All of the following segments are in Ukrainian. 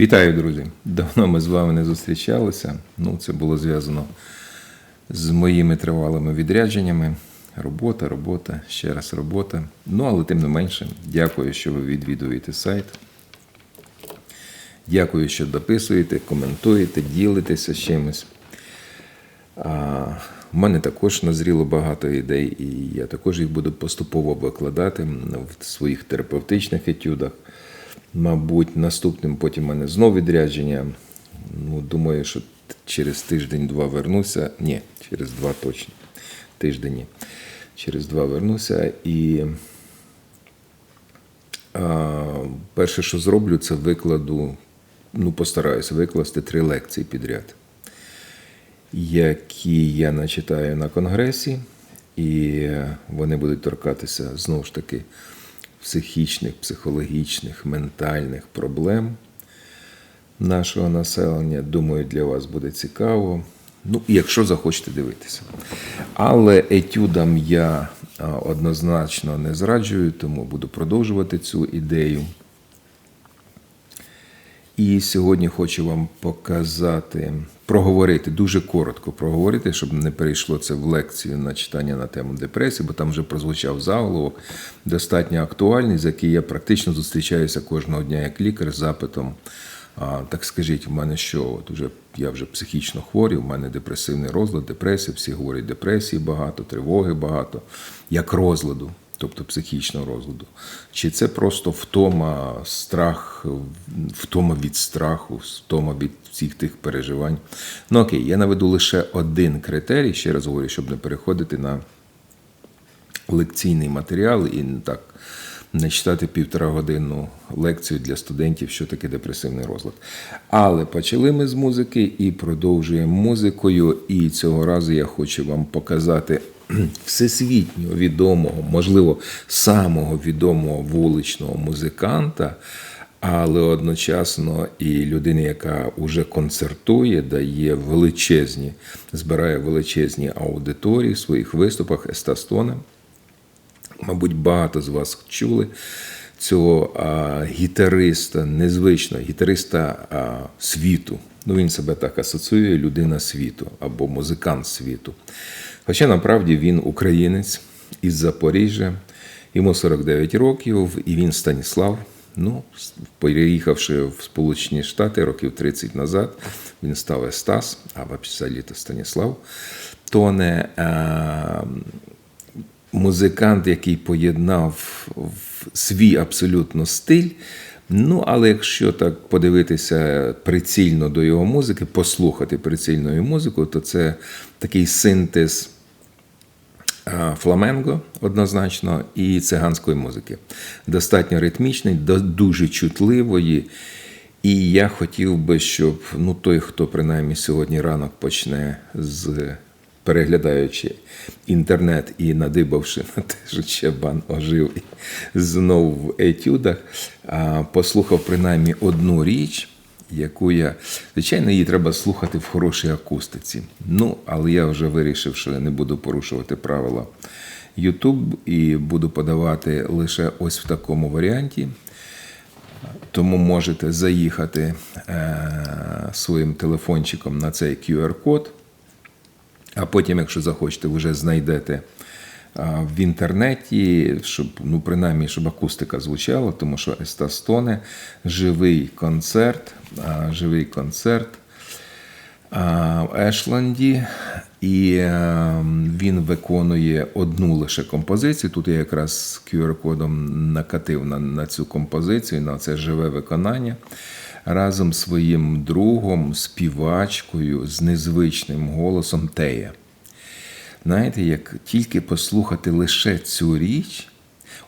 Вітаю, друзі! Давно ми з вами не зустрічалися. Ну, це було зв'язано з моїми тривалими відрядженнями. Робота, робота, ще раз робота. Ну, але тим не менше, дякую, що ви відвідуєте сайт. Дякую, що дописуєте, коментуєте, ділитеся з чимось. В мене також назріло багато ідей, і я також їх буду поступово викладати в своїх терапевтичних етюдах. Мабуть, наступним потім мене знову відрядження. Ну, думаю, що через тиждень-два вернуся. Ні, через два точно. Тиждень. Через два вернуся. І а, перше, що зроблю, це викладу, ну, постараюся викласти три лекції підряд, які я начитаю на конгресі, і вони будуть торкатися знову ж таки психічних, психологічних, ментальних проблем нашого населення. Думаю, для вас буде цікаво. Ну, якщо захочете дивитися. Але етюдам я однозначно не зраджую, тому буду продовжувати цю ідею. І сьогодні хочу вам показати, проговорити, дуже коротко проговорити, щоб не перейшло це в лекцію на читання на тему депресії, бо там вже прозвучав заголовок, достатньо актуальний, з який я практично зустрічаюся кожного дня як лікар з запитом. А, так скажіть, в мене що? От уже я вже психічно хворий, у мене депресивний розлад, депресія, всі говорять депресії багато, тривоги багато, як розладу тобто психічного розладу, чи це просто втома, страх, втома від страху, втома від всіх тих переживань. Ну окей, я наведу лише один критерій, ще раз говорю, щоб не переходити на лекційний матеріал і так. Не читати півтора годинну лекцію для студентів, що таке депресивний розлад. Але почали ми з музики і продовжуємо музикою. І цього разу я хочу вам показати всесвітньо відомого, можливо, самого відомого вуличного музиканта, але одночасно і людини, яка вже концертує, дає величезні, збирає величезні аудиторії в своїх виступах Естастоне. Мабуть, багато з вас чули цього а, гітариста, незвичного гітариста а, світу. Ну, він себе так асоціює, людина світу або музикант світу. Хоча насправді він українець із Запоріжжя, йому 49 років, і він Станіслав. Ну, переїхавши в Сполучені Штати років 30 назад, він став Естас, а взагалі то Станіслав. То не а, музикант, який поєднав свій абсолютно стиль. Ну, але якщо так подивитися прицільно до його музики, послухати прицільно його музику, то це такий синтез фламенго однозначно і циганської музики. Достатньо ритмічний, дуже чутливої. І я хотів би, щоб ну, той, хто принаймні сьогодні ранок почне з переглядаючи інтернет і надибавши на те, що Чебан ожив знову в етюдах, послухав принаймні одну річ, яку я, звичайно, її треба слухати в хорошій акустиці. Ну, але я вже вирішив, що я не буду порушувати правила YouTube і буду подавати лише ось в такому варіанті. Тому можете заїхати е, своїм телефончиком на цей QR-код. А потім, якщо захочете, вже знайдете в інтернеті, щоб ну принаймні, щоб акустика звучала, тому що Естастоне живий концерт, живий концерт. в Ешланді, і е, він виконує одну лише композицію. Тут я якраз QR-кодом накатив на, на цю композицію, на це живе виконання. Разом з своїм другом, співачкою з незвичним голосом Тея. Знаєте, як тільки послухати лише цю річ,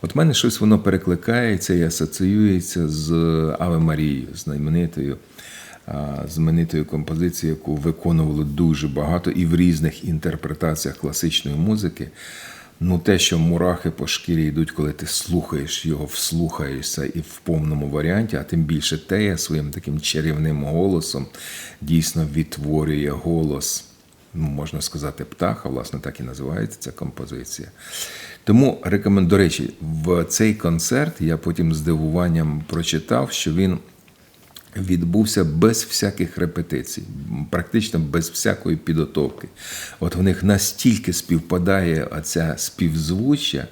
от в мене щось воно перекликається і асоціюється з Аве Марією, знаменитою, знаменитою композицією, яку виконували дуже багато і в різних інтерпретаціях класичної музики. Ну, те, що мурахи по шкірі йдуть, коли ти слухаєш його, вслухаєшся і в повному варіанті, а тим більше Тея своїм таким чарівним голосом дійсно відтворює голос можна сказати, птаха, власне, так і називається ця композиція. Тому рекомендую, до речі, в цей концерт я потім з дивуванням прочитав, що він відбувся без всяких репетицій, практично без всякої підготовки. От в них настільки співпадає оця співзвуччя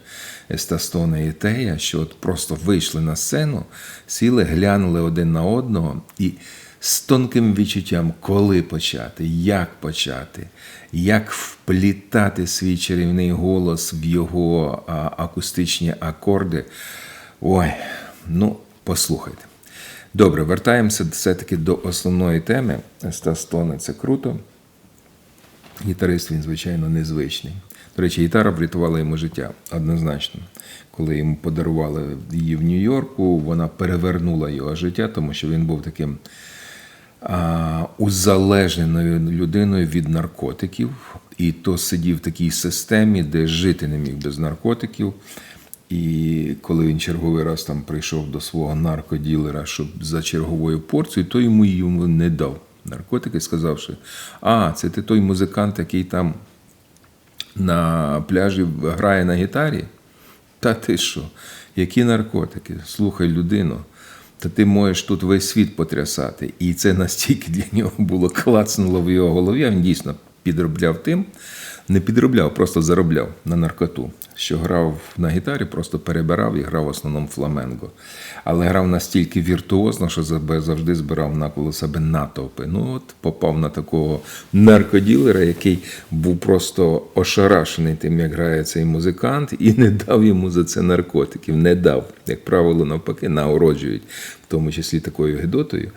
Естастона і Тея, що от просто вийшли на сцену, сіли, глянули один на одного і з тонким відчуттям, коли почати, як почати, як вплітати свій чарівний голос в його акустичні акорди. Ой, ну, послухайте. Добре, вертаємося все-таки до основної теми. Естастони це круто. Гітарист він, звичайно, незвичний. До речі, гітара врятувала йому життя однозначно. Коли йому подарували її в Нью-Йорку, вона перевернула його життя, тому що він був таким узалежненою людиною від наркотиків. І то сидів в такій системі, де жити не міг без наркотиків. І коли він черговий раз там прийшов до свого наркоділера, щоб за черговою порцією, то йому йому не дав наркотики, сказавши, а, це ти той музикант, який там на пляжі грає на гітарі? Та ти що? Які наркотики? Слухай людину. Та ти можеш тут весь світ потрясати. І це настільки для нього було клацнуло в його голові. Він дійсно підробляв тим, не підробляв, просто заробляв на наркоту. Що грав на гітарі, просто перебирав і грав в основному фламенго. Але грав настільки віртуозно, що завжди збирав навколо себе натовпи. Ну от попав на такого наркоділера, який був просто ошарашений тим, як грає цей музикант, і не дав йому за це наркотиків. Не дав. Як правило, навпаки, наороджують, в тому числі такою гидотою.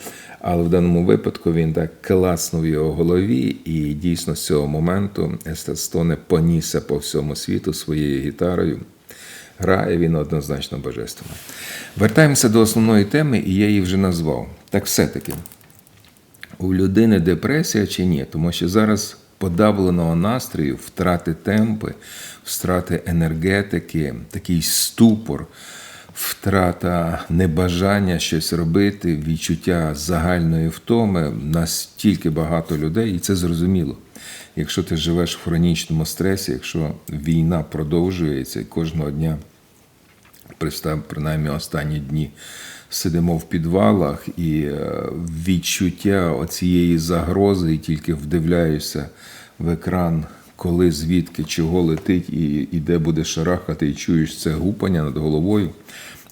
Але в даному випадку він так класнув його голові, і дійсно з цього моменту Естетстоне понісся по всьому світу своєю гітарою. Грає він однозначно божественно. Вертаємося до основної теми, і я її вже назвав. Так все-таки, у людини депресія чи ні? Тому що зараз подавленого настрою, втрати темпи, втрати енергетики, такий ступор втрата небажання щось робити, відчуття загальної втоми настільки багато людей, і це зрозуміло. Якщо ти живеш в хронічному стресі, якщо війна продовжується і кожного дня, принаймні останні дні, сидимо в підвалах, і е, відчуття оцієї загрози, і тільки вдивляєшся в екран, коли звідки чого летить, і, і де буде шарахати, і чуєш це гупання над головою.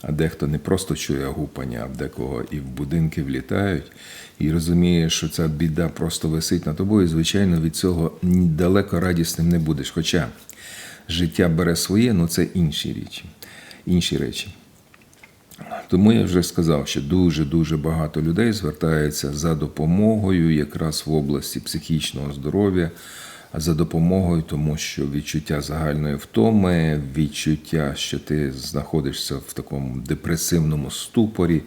А дехто не просто чує гупання, а в декого і в будинки влітають, і розуміє, що ця біда просто висить над тобою. І, звичайно, від цього далеко радісним не будеш. Хоча життя бере своє, ну це інші речі. інші речі. Тому я вже сказав, що дуже-дуже багато людей звертаються за допомогою якраз в області психічного здоров'я за допомогою, тому що відчуття загальної втоми, відчуття, що ти знаходишся в такому депресивному ступорі,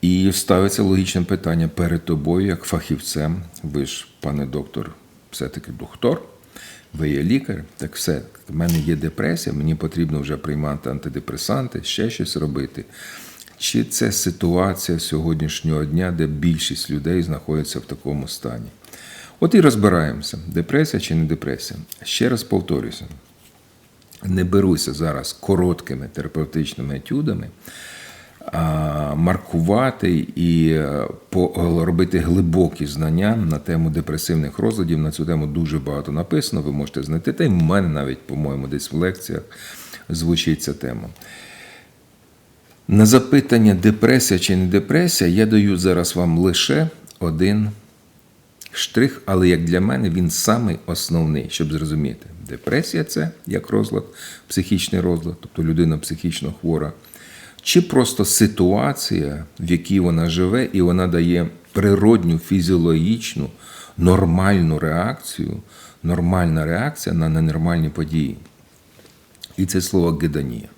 і ставиться логічне питання перед тобою, як фахівцем. Ви ж, пане доктор, все-таки доктор, ви є лікар, так все, в мене є депресія, мені потрібно вже приймати антидепресанти, ще щось робити. Чи це ситуація сьогоднішнього дня, де більшість людей знаходиться в такому стані? От і розбираємося, депресія чи не депресія. Ще раз повторюся: не беруся зараз короткими терапевтичними етюдами, а маркувати і е, робити глибокі знання на тему депресивних розладів. На цю тему дуже багато написано, ви можете знайти. Та й в мене навіть, по-моєму, десь в лекціях звучить ця тема. На запитання, депресія чи не депресія, я даю зараз вам лише один штрих, але як для мене він самий основний, щоб зрозуміти. Депресія це як розлад, психічний розлад, тобто людина психічно хвора, чи просто ситуація, в якій вона живе, і вона дає природню, фізіологічну, нормальну реакцію, нормальна реакція на ненормальні події. І це слово гедонія.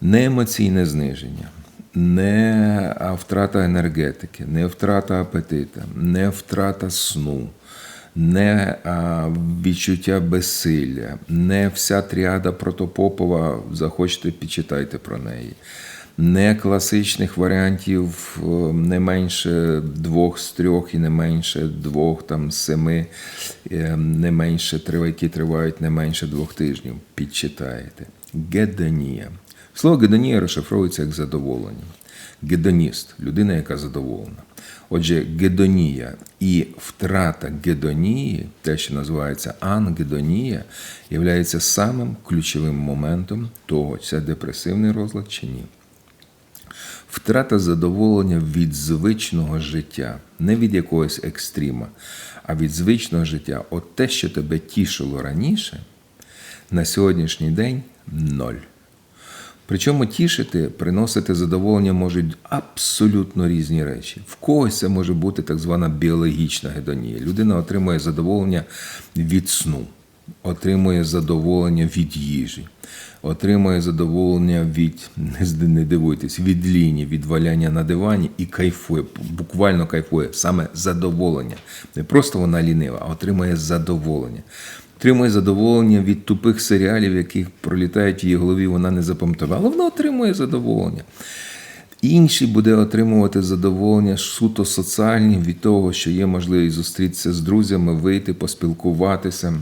Не емоційне зниження, не втрата енергетики, не втрата апетита, не втрата сну, не відчуття безсилля, не вся тріада протопопова, захочете, підчитайте про неї. Не класичних варіантів е, не менше двох з трьох і не менше двох там семи, е, не менше які тривають не менше двох тижнів. Підчитаєте. Гедонія. Слово гедонія розшифровується як задоволення. Гедоніст людина, яка задоволена. Отже, гедонія і втрата гедонії, те, що називається ангедонія, є самим ключовим моментом того, це депресивний розлад чи ні. Втрата задоволення від звичного життя, не від якогось екстріма, а від звичного життя. От те, що тебе тішило раніше, на сьогоднішній день ноль. Причому тішити, приносити задоволення можуть абсолютно різні речі. В когось це може бути так звана біологічна гедонія. Людина отримує задоволення від сну, отримує задоволення від їжі, отримує задоволення від, не дивуйтесь, від ліні, від валяння на дивані і кайфує, буквально кайфує, саме задоволення. Не просто вона лінива, а отримує задоволення. Отримує задоволення від тупих серіалів, яких пролітають в її голові, вона не запам'ятала, вона отримує задоволення. Інший буде отримувати задоволення суто соціальні від того, що є можливість зустрітися з друзями, вийти, поспілкуватися,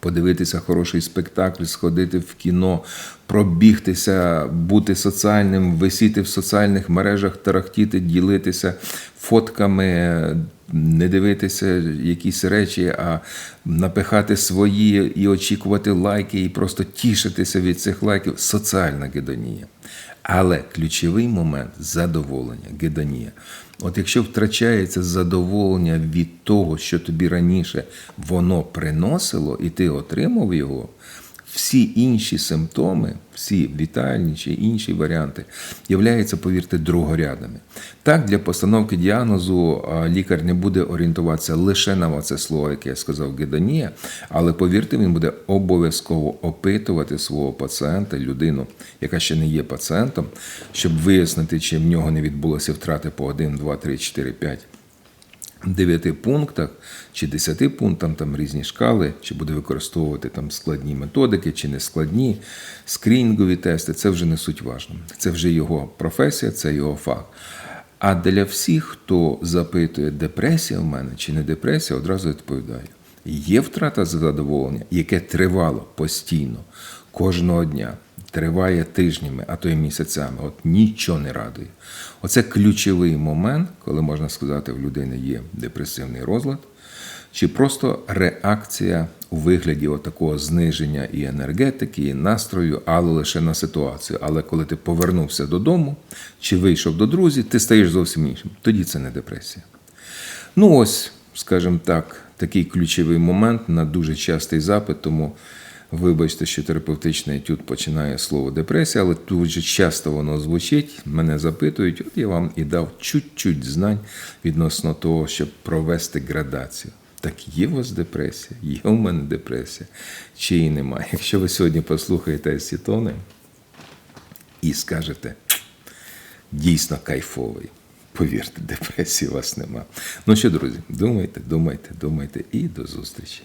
подивитися хороший спектакль, сходити в кіно, пробігтися, бути соціальним, висіти в соціальних мережах, тарахтіти, ділитися фотками, не дивитися якісь речі, а напихати свої і очікувати лайки, і просто тішитися від цих лайків. Соціальна гедонія. Але ключовий момент задоволення, гедонія. От якщо втрачається задоволення від того, що тобі раніше воно приносило, і ти отримав його, всі інші симптоми, всі вітальні чи інші варіанти, являються, повірте, другорядними. Так, для постановки діагнозу лікар не буде орієнтуватися лише на це слово, яке я сказав, гедонія, але повірте, він буде обов'язково опитувати свого пацієнта, людину, яка ще не є пацієнтом, щоб вияснити, чи в нього не відбулося втрати по 1, 2, 3, 4, 5 дев'яти пунктах чи десяти пунктам, там різні шкали, чи буде використовувати там складні методики, чи не складні, скрінінгові тести, це вже не суть важно. Це вже його професія, це його фах. А для всіх, хто запитує, депресія в мене чи не депресія, одразу відповідаю. Є втрата задоволення, яке тривало постійно, кожного дня, триває тижнями, а то й місяцями. От нічого не радує. Оце ключовий момент, коли можна сказати, в людини є депресивний розлад, чи просто реакція у вигляді такого зниження і енергетики, і настрою, але лише на ситуацію. Але коли ти повернувся додому чи вийшов до друзів, ти стаєш зовсім іншим. Тоді це не депресія. Ну ось, скажімо так, такий ключовий момент на дуже частий запит, тому вибачте, що терапевтичний етюд починає слово депресія, але дуже часто воно звучить, мене запитують, от я вам і дав чуть-чуть знань відносно того, щоб провести градацію. Так є у вас депресія, є у мене депресія, чи її немає. Якщо ви сьогодні послухаєте ці тони і скажете, дійсно кайфовий. Повірте, депресії у вас нема. Ну що, друзі, думайте, думайте, думайте і до зустрічі.